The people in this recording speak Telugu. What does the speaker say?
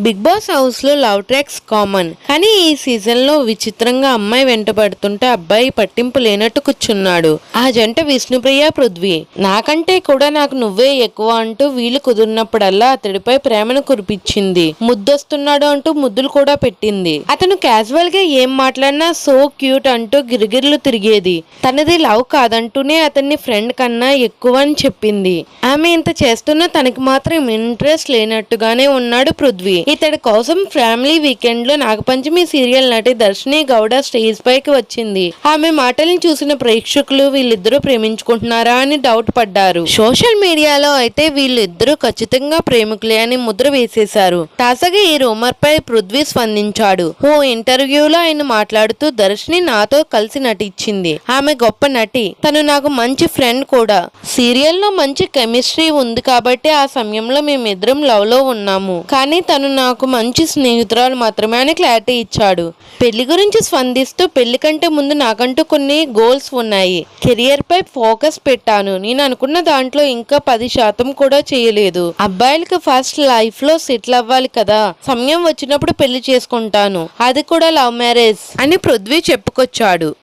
బిగ్ బాస్ హౌస్లో లవ్ ట్రాక్స్ కామన్. కానీ ఈ సీజన్లో విచిత్రంగా అమ్మాయి వెంటబడుతుంటే అబ్బాయి పట్టింపు లేనట్టు కూర్చున్నాడు. ఆ జంట విష్ణుప్రియ పృథ్వీ. నాకంటే కూడా నాకు నువ్వే ఎక్కువ అంటూ వీలు కుదిరినప్పుడల్లా అతడిపై ప్రేమను కురిపించింది. ముద్దొస్తున్నాడు అంటూ ముద్దులు కూడా పెట్టింది. అతను క్యాజువల్గా ఏం మాట్లాడినా సో క్యూట్ అంటూ గిరిగిర్లు తిరిగేది. తనది లవ్ కాదంటూనే అతన్ని ఫ్రెండ్ కన్నా ఎక్కువ అని చెప్పింది. ఆమె ఇంత చేస్తున్నా తనకి మాత్రం ఇంట్రెస్ట్ లేనట్టుగానే ఉన్నాడు పృథ్వీ. ఇతడి కోసం ఫ్యామిలీ వీకెండ్లో నాగపంచమి సీరియల్ నటి దర్శిని గౌడ స్టేజ్ పైకి వచ్చింది. ఆమె మాటల్ని చూసిన ప్రేక్షకులు వీళ్ళిద్దరూ ప్రేమించుకుంటున్నారా అని డౌట్ పడ్డారు. సోషల్ మీడియాలో అయితే వీళ్ళిద్దరూ ఖచ్చితంగా ప్రేమికులే అని ముద్ర వేసేశారు. తాజాగా ఈ రూమర్ పై పృథ్వీ స్పందించాడు. ఓ ఇంటర్వ్యూలో ఆయన మాట్లాడుతూ దర్శిని నాతో కలిసి నటించింది. ఆమె గొప్ప నటి. తను నాకు మంచి ఫ్రెండ్ కూడా. సీరియల్లో మంచి కెమిస్ట్రీ ఉంది కాబట్టి ఆ సమయంలో మేమిద్దరం లవ్లో ఉన్నాము. కానీ తను నాకు మంచి స్నేహితురాలు మాత్రమే అని క్లారిటీ ఇచ్చాడు. పెళ్ళి గురించి స్పందిస్తూ పెళ్ళి కంటే ముందు నాకంటూ కొన్ని గోల్స్ ఉన్నాయి. కెరియర్ పై ఫోకస్ పెట్టాను. నేను అనుకున్న దాంట్లో ఇంకా పది శాతం కూడా చేయలేదు. అబ్బాయిలకు ఫస్ట్ లైఫ్లో సెటిల్ అవ్వాలి కదా. సమయం వచ్చినప్పుడు పెళ్ళి చేసుకుంటాను. అది కూడా లవ్ మ్యారేజ్ అని పృథ్వీ చెప్పుకొచ్చాడు.